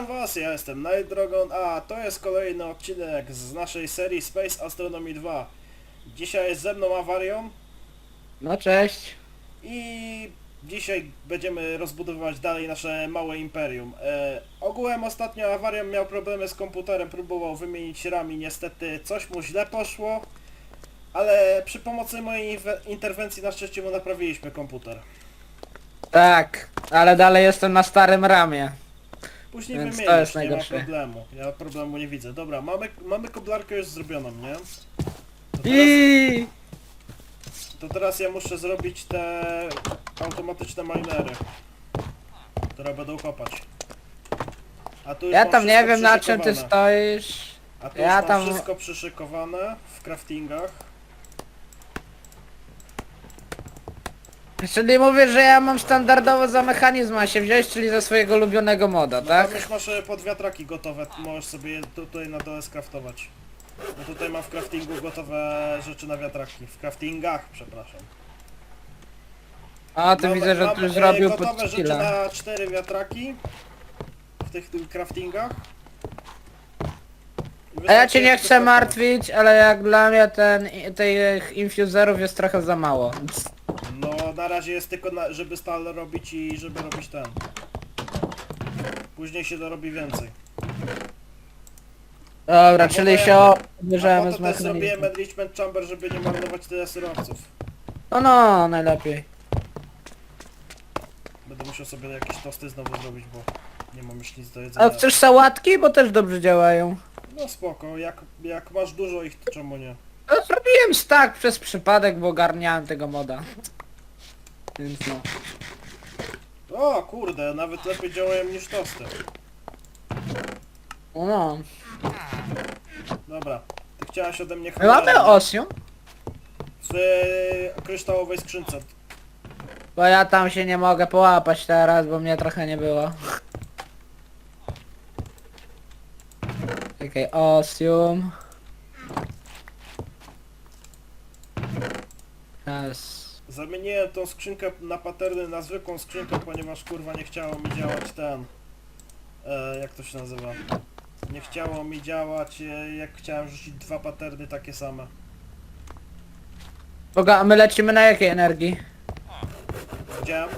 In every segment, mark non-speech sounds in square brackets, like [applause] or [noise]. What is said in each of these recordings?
Witam was, ja jestem Night Dragon, a to jest kolejny odcinek z naszej serii Space Astronomy 2. Dzisiaj jest ze mną Avarion No cześć. i dzisiaj będziemy rozbudowywać dalej nasze małe imperium. E, ogółem ostatnio Avarion miał problemy z komputerem, próbował wymienić RAM i niestety coś mu źle poszło, ale przy pomocy mojej inwe- interwencji na szczęście mu naprawiliśmy komputer. Tak, ale dalej jestem na starym ramie. Później Więc to wymienisz, jest nie ma najgorsze. problemu. Ja problemu nie widzę. Dobra, mamy, mamy koblarkę już zrobioną, nie? To teraz, I to teraz ja muszę zrobić te automatyczne minery, które będą kopać. A tu już ja mam tam nie wszystko wiem na czym ty przyszykowane. stoisz. A tu ja już mam tam- wszystko przyszykowane w craftingach. Czyli mówisz, że ja mam standardowo za mechanizm, a się wziąć, czyli ze swojego ulubionego moda, No tak? tam już masz e, podwiatraki gotowe, możesz sobie je tu- tutaj na dole skraftować. No tutaj mam w craftingu gotowe rzeczy na wiatraki. W craftingach, przepraszam. A ty Mam- widzę, że mam, tu e, zrobił gotowe pod rzeczy skilla. na cztery wiatraki w tych, craftingach. I A ja wystarczy cię nie chcę martwić, ale jak dla mnie ten, tych infuserów jest trochę za mało. No na razie jest tylko na, żeby stal robić i żeby robić ten. Później się dorobi więcej. Dobra, A czyli potem- się A obierzemy z to też zrobiłem mechanizmem. enrichment chamber, żeby nie marnować tyle surowców. No no, najlepiej. Będę musiał sobie jakieś tosty znowu zrobić, bo nie mam już nic do A jedzenia. chcesz sałatki? Bo też dobrze działają. No spoko, jak, jak masz dużo ich, to czemu nie? No, zrobiłem stack przez przypadek, bo ogarniałem tego moda. Więc no. O kurde, nawet lepiej działają niż tosty. No. Dobra, ty chciałaś ode mnie My mamy cholerę osium, w e, kryształowej skrzynce. bo ja tam się nie mogę połapać teraz, bo mnie trochę nie było. Okej, osium. Raz. Zamieniłem tą skrzynkę na paterny na zwykłą skrzynkę, ponieważ kurwa nie chciało mi działać ten... E, jak to się nazywa? Nie chciało mi działać, e, jak chciałem rzucić dwa paterny takie same. Boga, a my lecimy na jakiej energii? Widziałem?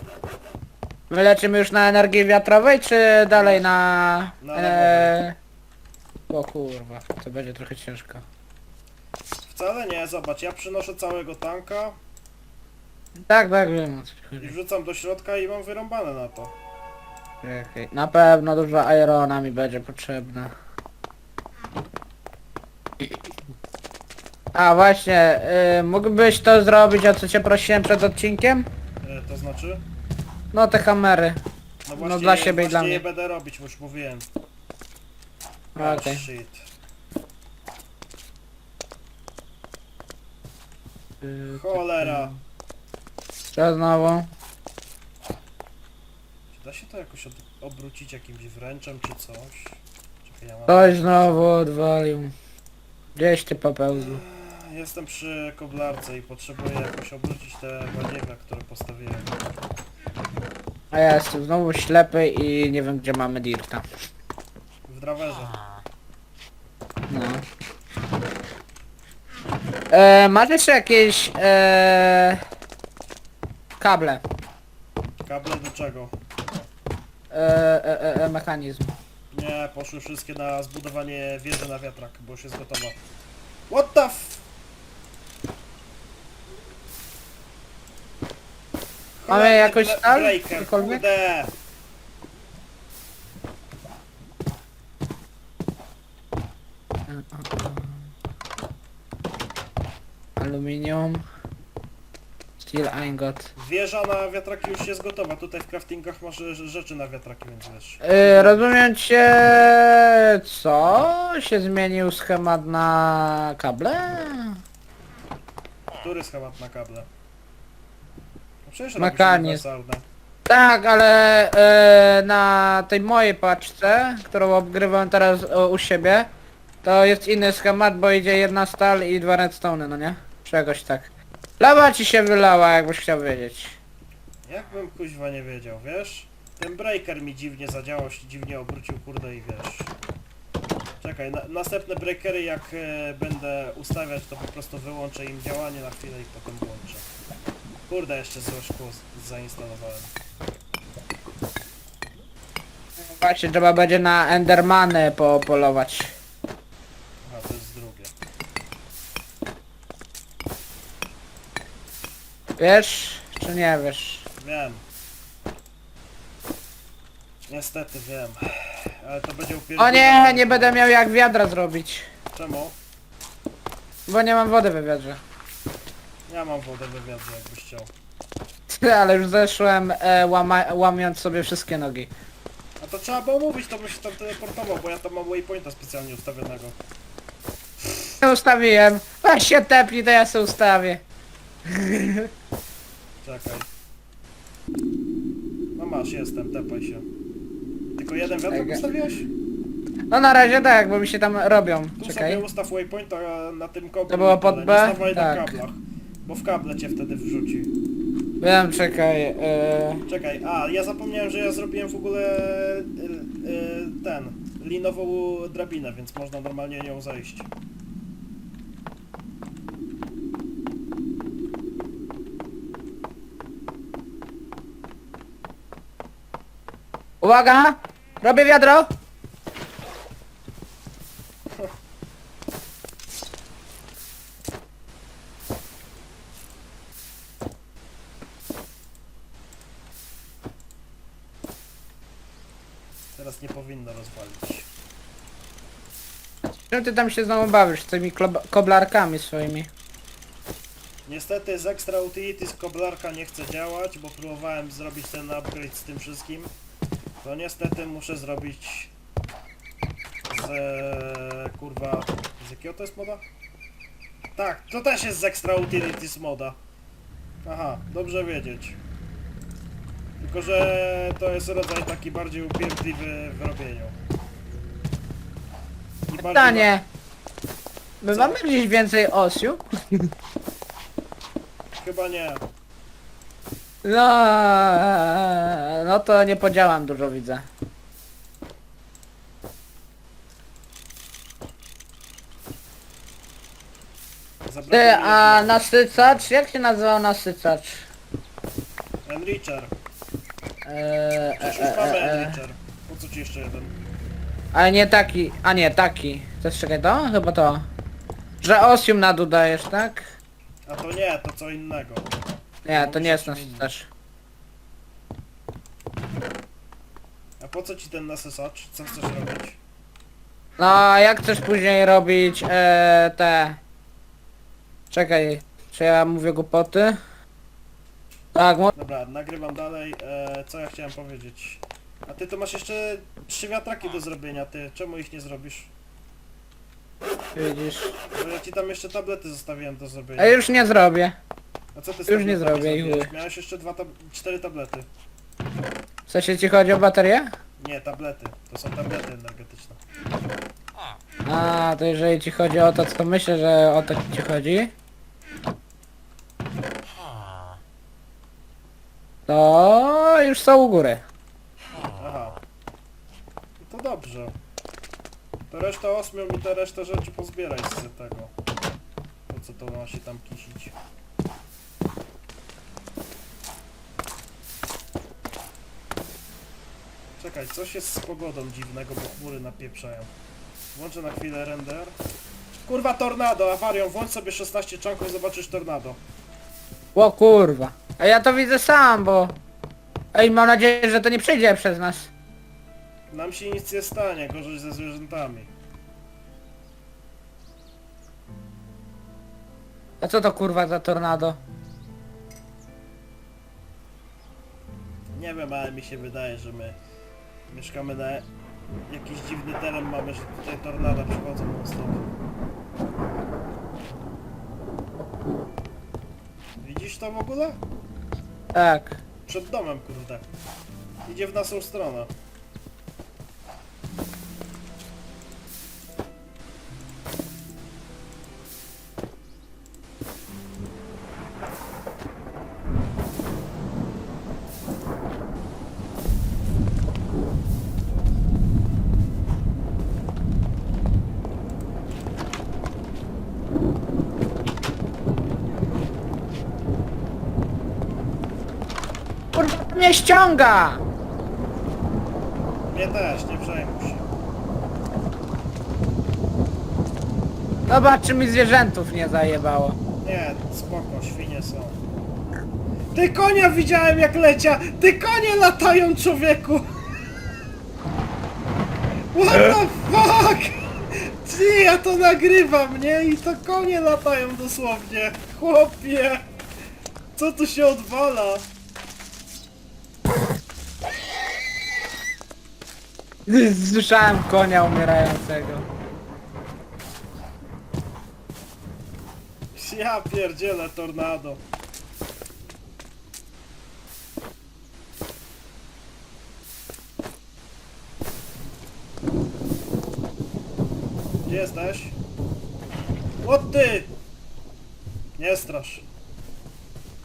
My lecimy już na energii wiatrowej, czy dalej na... Na e... O kurwa, to będzie trochę ciężko. Wcale nie, zobacz, ja przynoszę całego tanka Tak, tak, wiem o co ci i chodzi. wrzucam do środka i mam wyrąbane na to. Czekaj, Na pewno dużo irona mi będzie potrzebne. A właśnie, y, mógłbyś to zrobić, o co cię prosiłem przed odcinkiem? E, to znaczy? No te kamery. No, No, dla siebie i dla właśnie mnie. je będę robić, bo już mówiłem. Okej. Oh, shit. Y, Cholera. Co znowu? Czy da się to jakoś od, obrócić jakimś wręczem czy coś? Czekaj, ja mam... Ktoś znowu odwalił. Gdzieś ty popełnił. Jestem przy koblarce i potrzebuję jakoś obrócić te bagiewia, które postawiłem. A ja jestem znowu ślepy i nie wiem gdzie mamy dirta. W drawerze. No. E, masz jeszcze jakieś e, kable? Kable do czego? E, e, e, e, mechanizm. Nie, poszły wszystkie na zbudowanie wieży na wiatrak, bo już jest gotowa. What the f... Mamy jakoś stal? Cokolwiek? kurde! Aluminium. Steel ingot. Wieża na wiatraki już jest gotowa. Tutaj w craftingach masz e, rzeczy na wiatraki, więc wiesz. E, rozumiem cię... Co? Się zmienił schemat na kable? Który schemat na kable? No przecież Mechanizm. uniwersalne. Tak, ale e, na tej mojej paczce, którą obgrywam teraz o, u siebie, to jest inny schemat, bo idzie jedna stal i dwa redstone, no nie? Czegoś tak. Lawa ci się wylała, jakbyś chciał wiedzieć. Jakbym kuźwa nie wiedział, wiesz? Ten breaker mi dziwnie zadziałał, się dziwnie obrócił, kurde i wiesz. Czekaj, na, następne breakery jak e, będę ustawiać, to po prostu wyłączę im działanie na chwilę i potem włączę. Kurde, jeszcze złe szkło z- zainstalowałem. Właśnie trzeba będzie na Endermany popolować. Aha, to jest drugie. Wiesz? Czy nie wiesz? Wiem. Niestety wiem. Ale to będzie O upierdliwe. nie, nie będę miał jak wiadra zrobić. Czemu? Bo nie mam wody we wiadrze. Ja mam wodę we wiadrze, jakbyś chciał. Ale już zeszłem e, łama, łamiąc sobie wszystkie nogi. A to trzeba było mówić, to bym się tam teleportował, bo ja tam mam waypointa specjalnie ustawionego. Ustawiłem. Weź się tepnij, to ja sobie ustawię. [laughs] Czekaj. No masz, jestem, tepaj się. Tylko jeden wiatrak Czekaj. ustawiłeś? No na razie tak, bo mi się tam robią. Tu Czekaj. sobie ustaw waypointa na tym koblu. To było pod B? stawaj Tak. na kablach. Bo w kable cię wtedy wrzuci. Wiem, czekaj. E, Czekaj, a ja zapomniałem, że ja zrobiłem w ogóle y, y, ten, linową drabinę, więc można normalnie nią zejść. Uwaga! Robię wiadro! Teraz nie powinno rozwalić. Czym ty tam się znowu bawisz? Z tymi klob- koblarkami swoimi. Niestety z Extra Utilities koblarka nie chce działać, bo próbowałem zrobić ten upgrade z tym wszystkim. To niestety muszę zrobić z... kurwa... z jakiego to jest moda? Tak, to też jest z Extra Utilities moda. Aha, dobrze wiedzieć. Tylko, że to jest rodzaj taki bardziej upierdliwy w robieniu. I Pytanie. My Co? mamy gdzieś więcej osiu? Chyba nie. No, no to nie podziałam dużo widzę. Zabrakło Ty, mi a jednego. nasycacz? Jak się nazywał nasycacz? Enricher. Eee, Przecież e, już mamy e, e. Enricher. Po co ci jeszcze jeden? Ale nie taki, a nie taki. To jest czekaj to? Chyba to. Że osium na dół dajesz, tak? A to nie, to co innego. Nie, to nie jest nasycacz. A po co ci ten nasysacz? Co chcesz robić? No, jak chcesz później robić e, te... Czekaj, czy ja mówię głupoty? Tak, mo- Dobra, nagrywam dalej. E, co ja chciałem powiedzieć? A ty to masz jeszcze trzy wiatraki do zrobienia, ty. Czemu ich nie zrobisz? widzisz. Bo ja ci tam jeszcze tablety zostawiłem do zrobienia. A już nie zrobię. A co ty już nie zrobię ich. zrobiłeś? Miałeś jeszcze dwa tab cztery tablety. W sensie ci chodzi o baterię? Nie, tablety. To są tablety energetyczne. A, to jeżeli ci chodzi o to, co myślę, że o to ci chodzi. To już są u góry. Aha. No to dobrze. To reszta osmiu mi te resztę rzeczy pozbieraj z tego. Po co to ma się tam kisić? Czekaj, coś jest z pogodą dziwnego, bo chmury napieprzają. Włączę na chwilę render. Kurwa tornado, awarią, włącz sobie 16 czanków, zobaczysz tornado. O kurwa. A ja to widzę sam, bo... Ej, mam nadzieję, że to nie przejdzie przez nas. Nam się nic nie stanie, gorzej ze zwierzętami. A co to kurwa za tornado? Nie wiem, ale mi się wydaje, że my mieszkamy na jakiś dziwny teren mamy, że tutaj tornada przychodzą non stop. Widzisz to w ogóle? Tak. Przed domem, kurde. Idzie w naszą stronę. Mnie ściąga! Mnie też, nie przejmuj się. Zobacz czy mi zwierzętów nie zajebało. Nie, spoko, świnie są. Ty konia widziałem jak lecia! Ty konie latają człowieku! What the fuck? Ty, ja to nagrywam, nie? I to konie latają dosłownie. Chłopie! Co tu się odwala? [laughs] Słyszałem konia umierającego. Ja pierdzielę tornado. Gdzie jesteś? O ty! Nie strasz.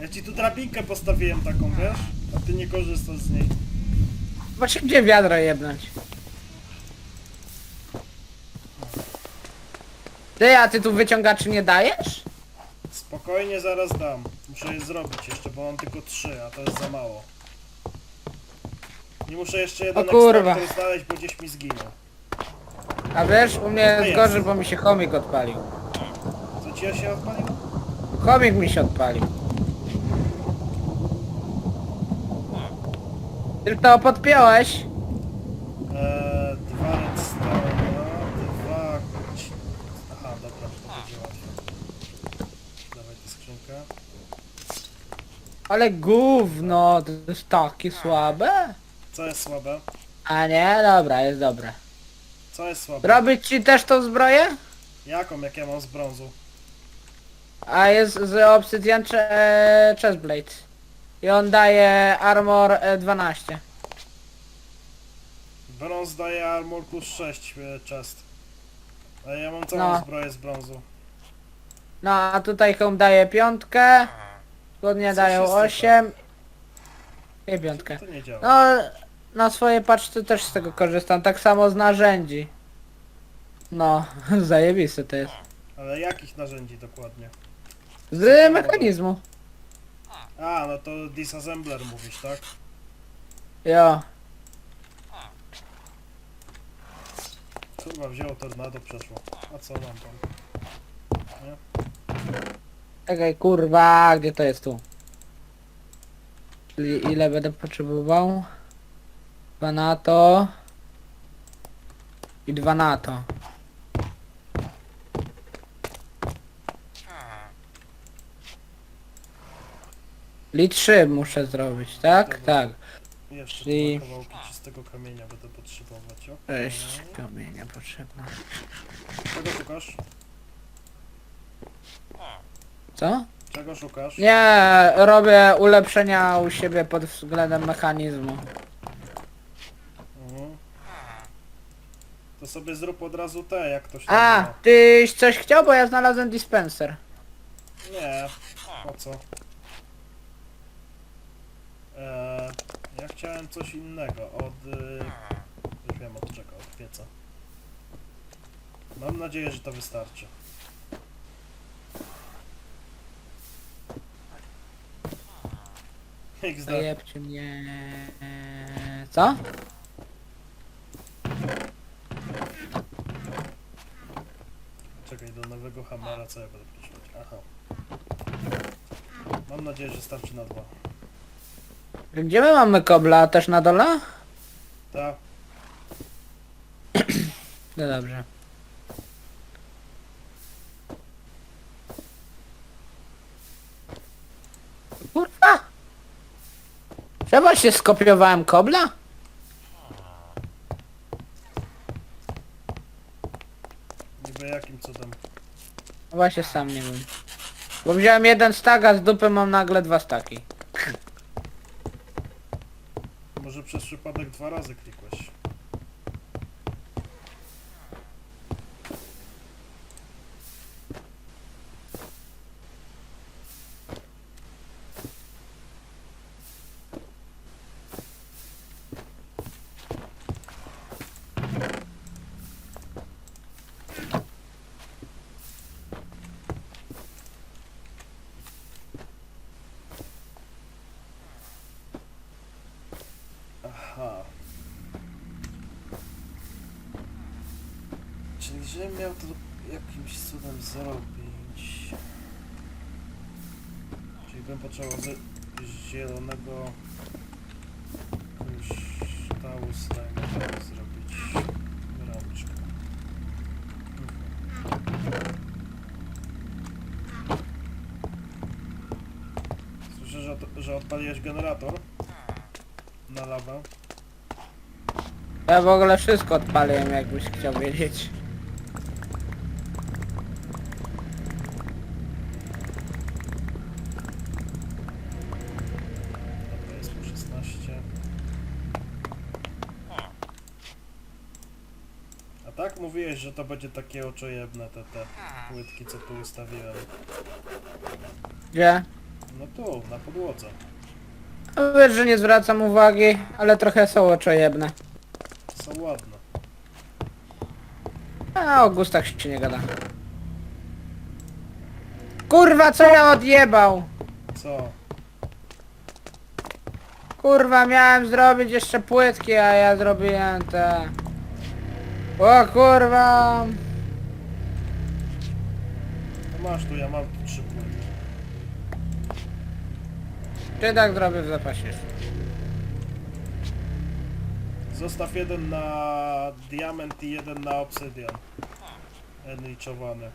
Ja ci tu drabinkę postawiłem taką, wiesz? A ty nie korzystasz z niej. Zobaczcie gdzie wiadro jebnąć. Ty, a ty tu wyciągaczy nie dajesz? Spokojnie zaraz dam. Muszę je zrobić jeszcze, bo mam tylko trzy, a to jest za mało. Nie muszę jeszcze jeden O kurwa. ekstraktor znaleźć, bo gdzieś mi zginął. A wiesz, u mnie jest jest. gorzej, bo mi się chomik odpalił. Co ci ja się odpaliło? Chomik mi się odpalił. Ty to podpiąłeś? Eee, dwa redstone, dwa... Aha, dobra, to będzie łatwe. Dawaj tę skrzynkę. Ale gówno, to jest takie słabe. Co jest słabe? A nie, dobra, jest dobre. Co jest słabe? Robić ci też tą zbroję? Jaką, jak ja mam z brązu? A jest z Obsidian cze- e, Chestplate. I on daje armor e, 12. Brąz daje armor plus 6 e, chest. A ja mam całą No. zbroję z brązu. No a tutaj home daje piątkę. Spodnie Co dają się sypa? 8. I piątkę. To nie działa. No, na swoje paczce też z tego korzystam, tak samo z narzędzi. No, [laughs] zajebiste to jest. Ale jakich narzędzi dokładnie? Z mechanizmu. A, no to disassembler mówisz, tak? Jo. Kurwa, wzięło tornado, przeszło. A co mam tam? Czekaj, kurwa, gdzie to jest tu? Czyli ile będę potrzebował? Dwa na to. I dwa na to. Czyli trzy muszę zrobić, tak? Dobra. Tak. Jeszcze Czyli- dwa kawałki czystego kamienia będę potrzebować, o. Sześć kamienia potrzebne. Czego szukasz? Co? Czego szukasz? Nie, robię ulepszenia u siebie pod względem mechanizmu. Mhm. To sobie zrób od razu te, jak to się A, nazywa. tyś coś chciał, bo ja znalazłem dispenser. Nie, po co? Eee, ja chciałem coś innego, od... y, Już wiem od czego, od pieca. Mam nadzieję, że to wystarczy. XD. Zajebcie mnie. Co? Czekaj, do nowego hamera co ja będę potrzebować? Aha. Mam nadzieję, że starczy na dwa. Gdzie my mamy kobla? Też na dole? Tak. No dobrze. Kurwa! Trzeba się skopiowałem kobla? Niby jakim cudem. No Właśnie sam nie wiem. Bo wziąłem jeden stak, a z dupy mam nagle dwa staki. Może przez przypadek dwa razy klikłeś. Czy miał to jakimś cudem zrobić? Czyli bym ze zielonego kryształu slime zrobić rączkę. Słyszę, że, że odpaliłeś generator na lawę. Ja w ogóle wszystko odpaliłem, jakbyś chciał wiedzieć. Tak mówiłeś, że to będzie takie oczojebne te, te płytki, co tu ustawiłem. Gdzie? No tu, na podłodze. No Wiesz, że nie zwracam uwagi, ale trochę są oczojebne. Są ładne. A o gustach się nie gada. Kurwa, co ja odjebał? Co? Kurwa, miałem zrobić jeszcze płytki, a ja zrobiłem te... O kurwa! No masz tu, ja mam tu trzy płytki. Czy tak zrobię w zapasie? Zostaw jeden na diament i jeden na obsydian. Enrichowany.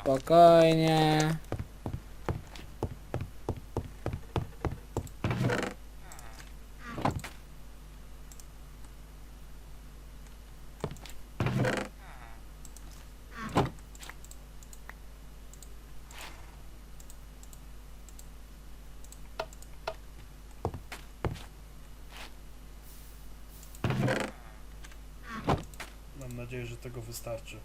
Spokojnie. Mam nadzieję, że tego wystarczy.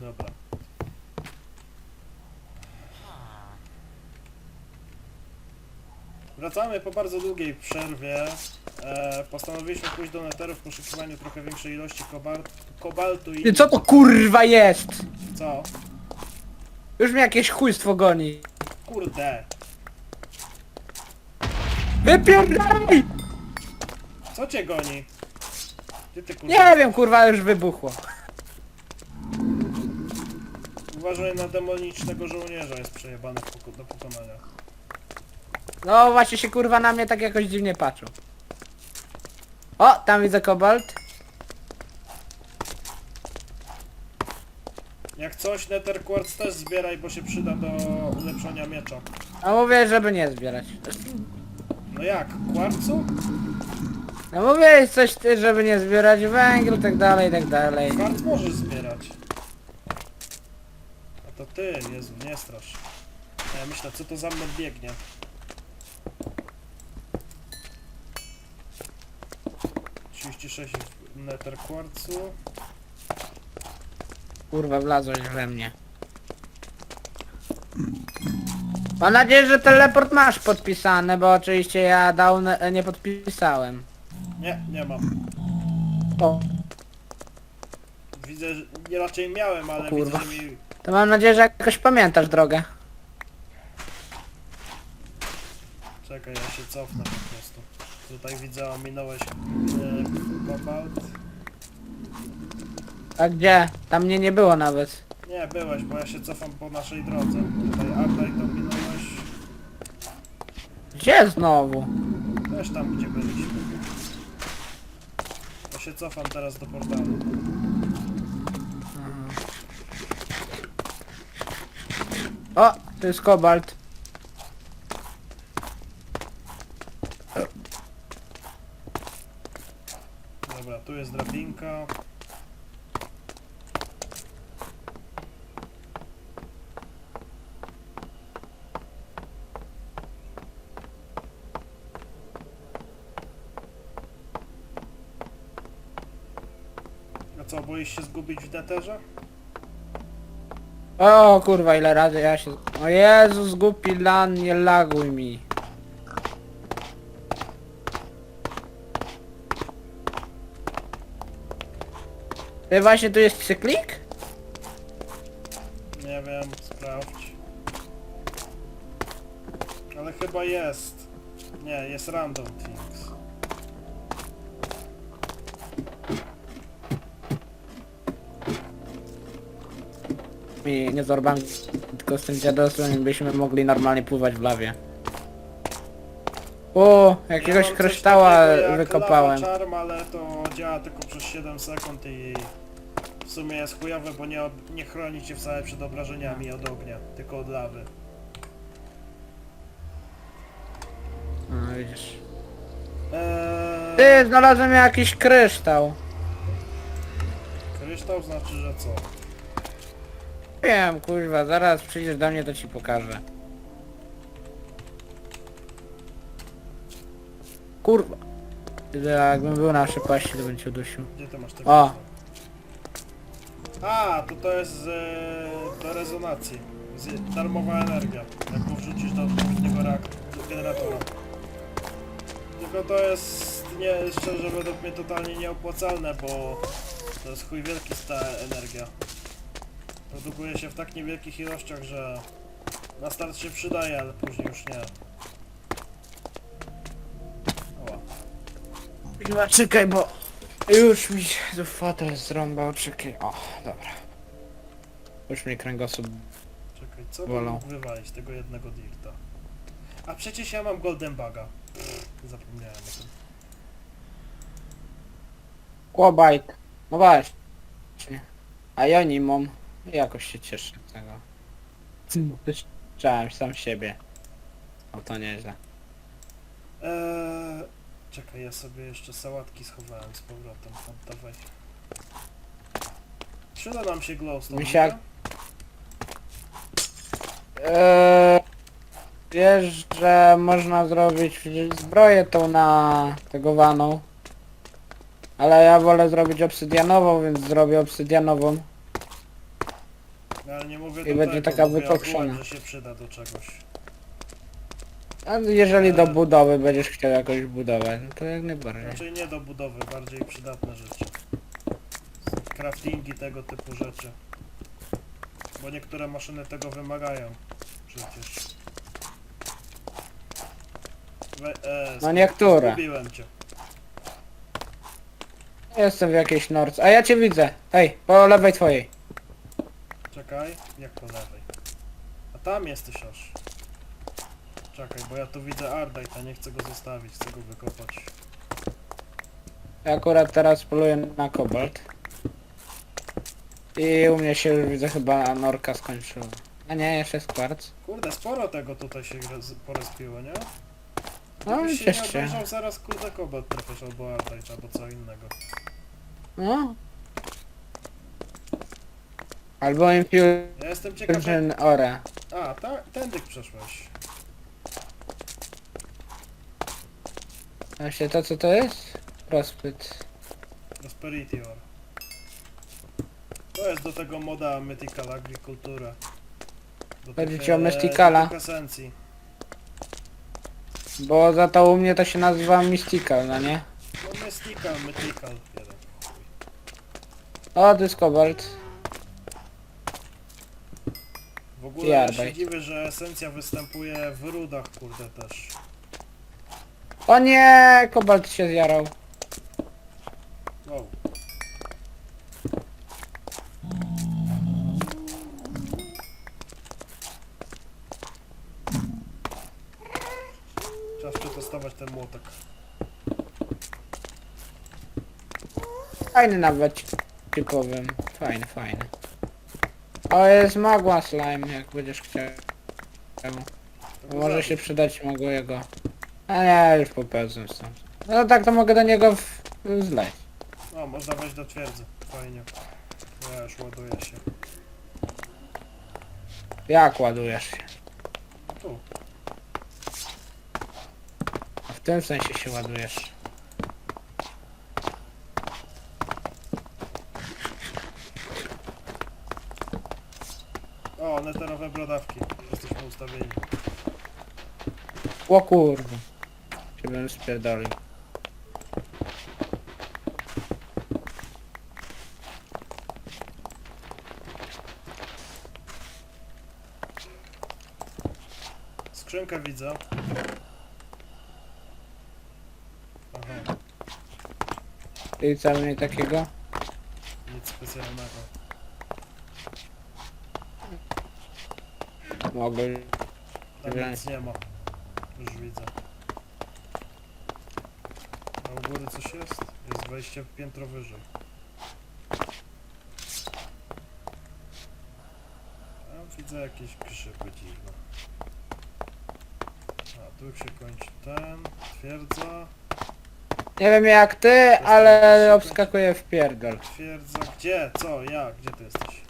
Dobra. Wracamy po bardzo długiej przerwie. E, postanowiliśmy pójść do neteru w poszukiwaniu trochę większej ilości kobal kobaltu i... Co to kurwa jest? Co? Już mnie jakieś chujstwo goni. Kurde! Wypierdalaj! Co cię goni? Gdzie ty kurde? Nie wiem, kurwa, już wybuchło. Uważaj na demonicznego żołnierza, jest przejebany w poko- do pokonania. No właśnie się kurwa na mnie tak jakoś dziwnie patrzą. O, tam widzę kobalt. Jak coś, Nether Quartz też zbieraj, bo się przyda do ulepszenia miecza. A mówię, żeby nie zbierać. No jak? Kwarcu? No mówię coś ty, żeby nie zbierać węglu, tak dalej, tak dalej. Kwarc możesz zbierać. A to ty, Jezu, nie strasz. Ja myślę, co to za mną biegnie. Trzydzieści sześć Nether. Kurwa, wlazłeś we mnie. Mam nadzieję, że teleport masz podpisany, bo oczywiście ja dał nie podpisałem. Nie, nie mam. O, Widzę, że nie raczej miałem, ale kurwa. widzę, że mi to mam nadzieję, że jakoś pamiętasz drogę. Czekaj, ja się cofnę po prostu. Tutaj widzę, ominąłeś e, kobalt. A gdzie? Tam mnie nie było nawet. Nie, byłeś, bo ja się cofam po naszej drodze. Tutaj update ominąłeś. Gdzie znowu? Też tam, gdzie byliśmy. Ja się cofam teraz do portalu. O, to jest kobalt. Dobra, tu jest drabinka. Boisz się zgubić w neterze? O kurwa, ile razy ja się... O Jezus, głupi lan, nie laguj mi. Ty właśnie tu jest cyklik? Nie wiem, sprawdź. Ale chyba jest. Nie, jest random things. I nie z orbami, tylko z tym dziadosłem byśmy mogli normalnie pływać w lawie. O, jakiegoś coś kryształa takiego jak wykopałem. Lava charm, ale to działa tylko przez 7 sekund i w sumie jest chujowe, bo nie, ob- nie chroni cię wcale przed obrażeniami od ognia, tylko od lawy. No widzisz. Eee, Ty, znalazłem jakiś kryształ. kryształ znaczy, że co? Wiem, kurwa, zaraz przyjdziesz do mnie, to ci pokażę. Kurwa. Jakbym był na przepaści, to bym cię udusił. Gdzie ty masz te O. A, to to jest e, do rezonacji. Z, darmowa energia, jak go wrzucisz do odpowiedniego reak- do generatora. Tylko to jest, nie, szczerze według mnie totalnie nieopłacalne, bo to jest chuj wielki sta energia. Produkuje się w tak niewielkich ilościach, że na start się przydaje, ale później już nie. Oła. Kurwa, czekaj, bo już mi się tu fotel zrąbał, czekaj. O, dobra. Już mi kręgosłup... Czekaj, co Wolą. mógł wywalić tego jednego dirta? A przecież ja mam golden buga. Pff, Zapomniałem o tym. Kłobajk. No właśnie. A ja nie mam. Jakoś się cieszę z tego. Wyszczałem sam siebie. O to nieźle. Eee, czekaj, ja sobie jeszcze sałatki schowałem z powrotem. Oddawaj. Przyda nam się glowstone. Misiak. nie? Eee, wiesz, że można zrobić zbroję tą na tegowaną. Ale ja wolę zrobić obsydianową, więc zrobię obsydianową. No, ale nie mówię I do będzie tego, taka mówię wykokszona. ogółem, że się przyda do czegoś. A jeżeli do Eee. budowy będziesz chciał jakoś budować, no to jak najbardziej. Raczej nie do budowy, bardziej przydatne rzeczy. Craftingi, tego typu rzeczy. Bo niektóre maszyny tego wymagają. Przecież. We, e, No niektóre. Zgubiłem cię. Jestem w jakiejś norce. A ja cię widzę. Ej, po lewej twojej. Czekaj, jak po lewej. A tam jesteś aż. Czekaj, bo ja tu widzę Ardite, nie chcę go zostawić, chcę go wykopać. Ja akurat teraz poluję na kobalt. I u mnie się już widzę chyba norka skończyła. A nie, jeszcze jest kwarc. Kurde, sporo tego tutaj się roz- porozpiło, nie? No Gdybyś się nie cieszcie. obejrzał, zaraz kurde kobalt trafisz albo Ardite, albo co innego. No. Albo Infusion Ja jestem ciekaw. Ore. A, ta, tędy przeszłeś. Właśnie to co to jest? Rozpyt. Prosperity Ore. To jest do tego moda Mythical Agricultura. Do Chodzi ci o e, Mysticala? do tych esencji. Bo za to u mnie to się nazywa Mystical, no nie? No Mystical, Mythical, jeden. O, to jest kobalt. W ogóle ja się dziwię, że esencja występuje w rudach, kurde też. O nie, kobalt się zjarał. Wow. Czas przetestować ten młotek. Fajny nawet ci powiem. Fajny, fajny. O, jest magła slime, jak będziesz chciał. Może się przydać mogło jego. A nie, już popełzłem stąd. No tak to mogę do niego w... zleć. O, można wejść do twierdzy. Fajnie. Ja już ładuję się. Jak ładujesz się? Tu. W tym sensie się ładujesz. monetorowe brodawki. Jesteśmy ustawieni. O kurwa. Cię będę spierdolił. Skrzynkę widzę. I co mnie takiego? nic specjalnego. Mogę. Tam nic nie ma. Już widzę. A u góry coś jest? Jest wejście piętro wyżej. Tam widzę jakieś grzyby dziwne. A tu się kończy ten, twierdza, Nie wiem jak ty, ale obskakuję w pierdol. twierdza, gdzie, co, jak, gdzie ty jesteś?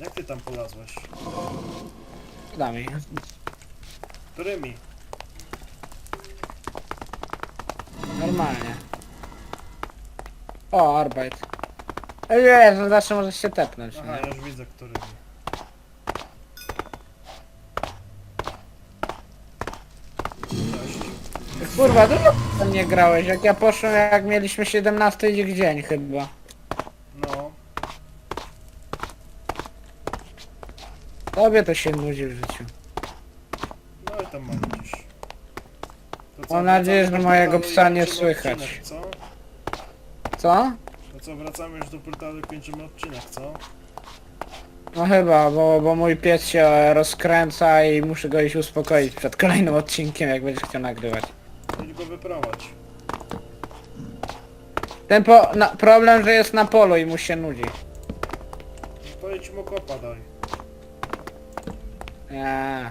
Jak ty tam polazłeś? Da mi. Którymi? Normalnie. O, Arbeit. Ej, Jezu, zawsze możesz się tepnąć, Aha, nie? już widzę, którymi. Cześć. Kurwa, dużo tam nie grałeś, jak ja poszłem, jak mieliśmy 17 dzień chyba. No, Tobie to się nudzi w życiu. no i tam mam gdzieś. To Mam nadzieję, wracamy że do mojego portalu i psa nie kończymy słychać. Odcinek, co? Co? To co, wracamy już do portalu i kończymy odcinek, co? No chyba, bo, bo mój pies się rozkręca i muszę go iść uspokoić przed kolejnym odcinkiem, jak będziesz chciał nagrywać. Idź go wyprowadź. Ten po, na, problem, że jest na polu i mu się nudzi. Pojedź mu kopa daj. Eee.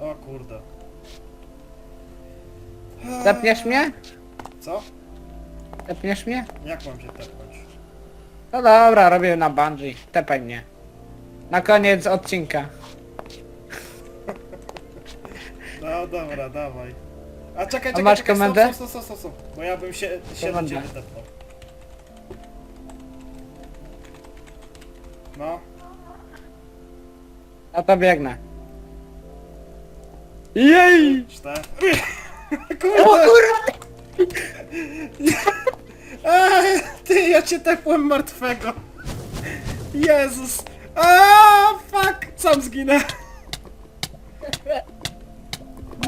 O kurde. Tepniesz mnie? Co? Tepniesz mnie? Jak mam się tepnąć? No dobra, robię na bungee. Tepaj mnie. Na koniec odcinka. [laughs] No dobra, dawaj. A czekaj, czekaj, masz czekaj, komendę? Stop, stop, stop, stop, stop. Bo ja bym się, się do ciebie tepnął. No, A to biegnę. Jej! cztery. O Kurde! [laughs] kurwa! Eee, [laughs] ty, ja cię tepłem martwego. Jezus. Aaaa, fuck! Sam zginę. [laughs]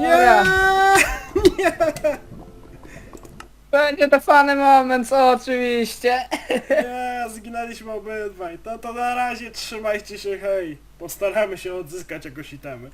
Nie! Dobra. Nie! Będzie to fany moment, oczywiście. Nie, zginęliśmy obydwaj. To, to na razie trzymajcie się, hej. Postaramy się odzyskać jakoś itemy.